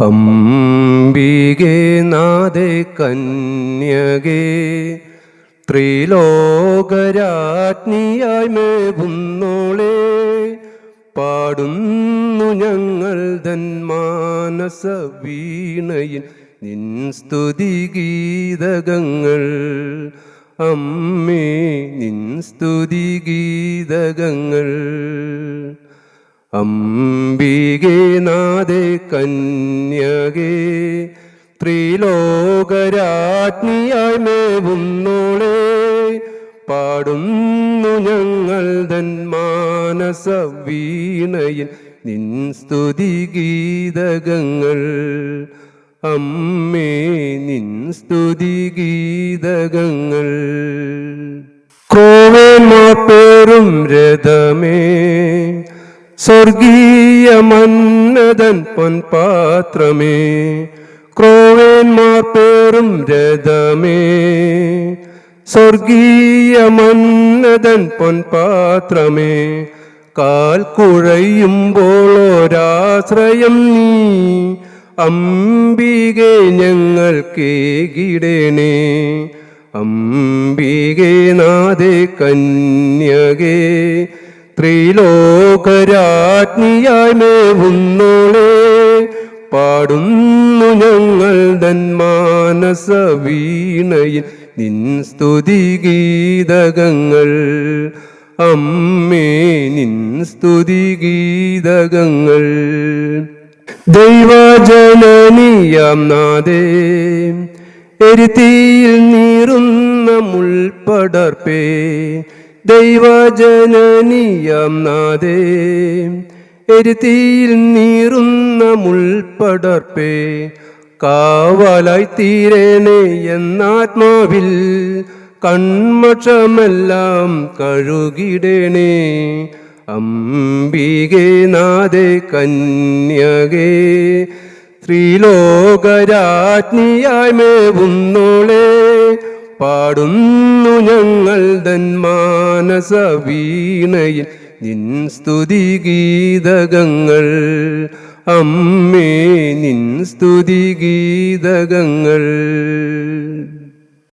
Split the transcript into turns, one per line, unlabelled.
അംബികേ നാദേ കന്യകേ ത്രിലോകരാജ്ഞിയായി മേവുന്നോളെ പാടുന്നു ഞങ്ങൾ തന്മാനസ മാനസ വീണയിൽ നിൻ സ്തുതി ഗീതകങ്ങൾ. അമ്മേ നിൻ സ്തുതി ഗീതകങ്ങൾ. അംബികേ നാദേ കന്യകേ ത്രിലോകരാജ്ഞിയായി മേവുന്നോളെ പാടുന്നു ഞങ്ങൾ തൻ വീണയിൽ നിൻ സ്തുതി ഗീതകങ്ങൾ. അമ്മേ നിൻ സ്തുതി ഗീതകങ്ങൾ. കോവേ പേരും രഥമേ സ്വർഗീയ മന്നതൻ പൊൻപാത്രമേ ക്രോവേന്മാർ പേരും രഥമേ. സ്വർഗീയ മന്നതൻ പൊൻപാത്രമേ കാൽ കുഴയുമ്പോൾ ഒരാശ്രയം നീ. അംബികെ ഞങ്ങൾക്കേകിടണേ അംബികെ നാദേ കന്യകേ. ത്രിലോകരാജ്ഞിയായി മേവുന്നോളെ പാടുന്നു ഞങ്ങൾ തന്മാനസ മാനസ വീണയിൽ നിൻ സ്തുതി ഗീതകങ്ങൾ. അമ്മേ നിൻ സ്തുതി ഗീതകങ്ങൾ. ദൈവജനനിയാം നാദേ എരുത്തിയിൽ നീറുന്ന മുൾപ്പടർപ്പേ ദൈവജനനീയാം നാദേ എരുത്തിയിൽ നീറുന്ന മുൾപടർപ്പേ കാവലായി തീരേനേ എന്നാത്മാവിൽ കൺമക്ഷമെല്ലാം കഴുകിടേണേ. അംബികേ നാദേ കന്യകേ ത്രീലോകരാജ്ഞിയായ്മേ മേവുന്നോളെ പാടുന്നു ഞങ്ങൾ തൻ മാനസ വീണയിൽ നിൻ സ്തുതി ഗീതകങ്ങൾ. അമ്മേ നിൻ സ്തുതി ഗീതകങ്ങൾ.